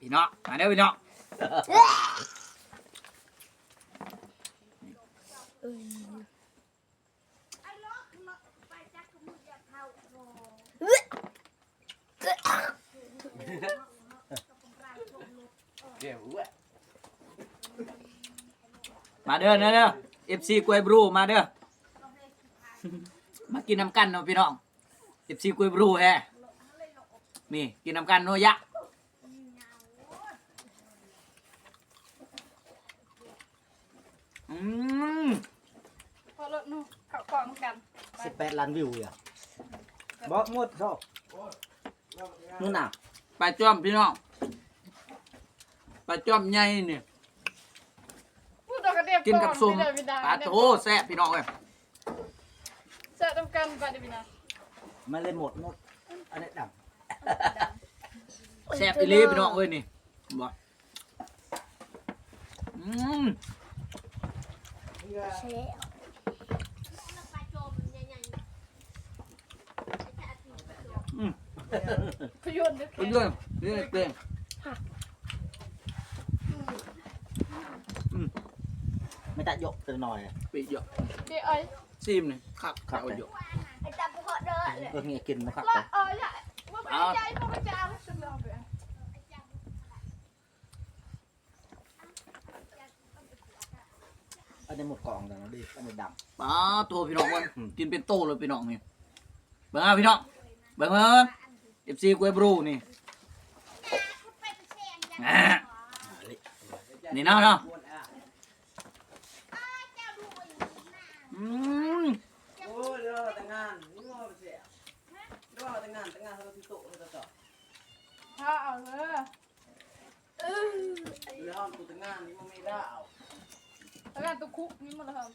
พี่น้องมาเด้อพี่น้องเดี๋ยวเว้ยมาเด้อเด้อเด้อ FC กวยบรูมาเด้อ มากินน้ำกันเนาะพี่น้อง FC กล้วยบรูแฮนี่กินน้ำกันโนยะอืม พอรถนู่นเขากล่องกัน สิบแปดล้านวิวอะบอกหมดชอบนู่นน่ะปลาจ้อมพี่น้องปลาจ้อมใหญ่เนี่ยพูดต่อกันเดียวกินกับส้มไม่ได้ไม่ได้ปลาโถแซ่บพี่น้องเอ้ยเสร็จทำกันไปเดี๋ยวพี่นะไม่เลยหมดหมดอันนี้ดแซ่บอีหลีพี่น้องเอ้ยนี่บ่อืมพยนต์เด็กไปเรื่อยเรื่อ ยเก่งำไม่ตัดยกตัวหน่อยอะไปเยอะเดี๋ยวไอ้ซีมนี่ครับขับเยอะไอ้จับพวกเด้อเลยเออเงี้ยกินนะครับละเออใช่ว่าไม่ใจพวกไม่ใจฉันลองไปอันนี้หมดกล่องแล้วนะดิอันนี้ดปลาโถพี่น้องเอ้ยอืมกินเป็นโตเลยพี่น้องนี่เบิ่งเอาพี่น้องเบิ่งเบิ่งเอฟซีกวยบรูนี่อ่านี่เนาะเนาะอืมโอ้ยเดี๋ยวเราแต่งงานนี่ว่าเสียเดี๋ยวเราแต่งงานแต่งงานเขาที่โต๊ะเราต่อถ้าเอาเลยเดี๋ยวเราตัวแต่งงานนี่มันไม่ได้เอาแล้วกันตัวคุกนี่มันเลยครับ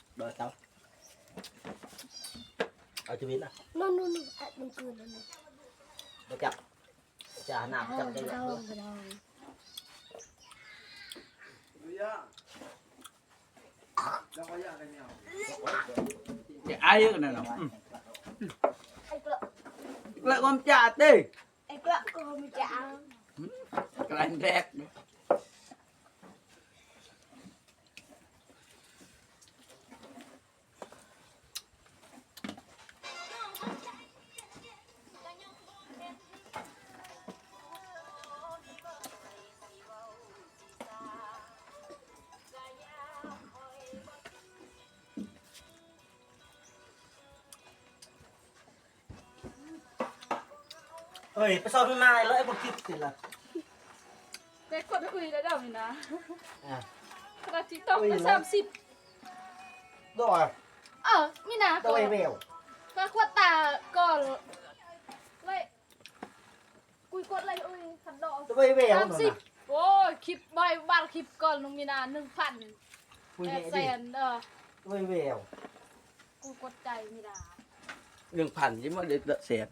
ำโดย เต้าเอาชีวิตนะ No, no, no. At the good. No, เดี๋ยวจับจะหนาจับได้แล้ว no, no. ดูย่างแล้วก็ย่างกันเนี่ยเดี๋ยวไอ้เยอะหน่อยเนาะอืม Ay, klo. แล้วความจ่าเต้ Ay, klo. Ko mi jam. กลายแดกเฮ้ยไปสอบพี่มาแล้วไอ้พวกคิดสิล่ะเด็กกดคุยได้เดี๋ยวนี้นะอะขนาดทิกตอกไปสามสิบโดยเออมีนาโดยเวลก็ขวดตาก่อนเลยกุยกดอะไรอุ้ยขันดอกโดยเวลสามนั่นสิบน่ะโอ้ยคลิปใบบาทคลิปก่อนลงมีนาหนึ่งพันคุยแปเนี่ดยแสดินเออโดยเวลกูกดใจมีนาหนึ่งพันยี่มาเด็ดเสียบ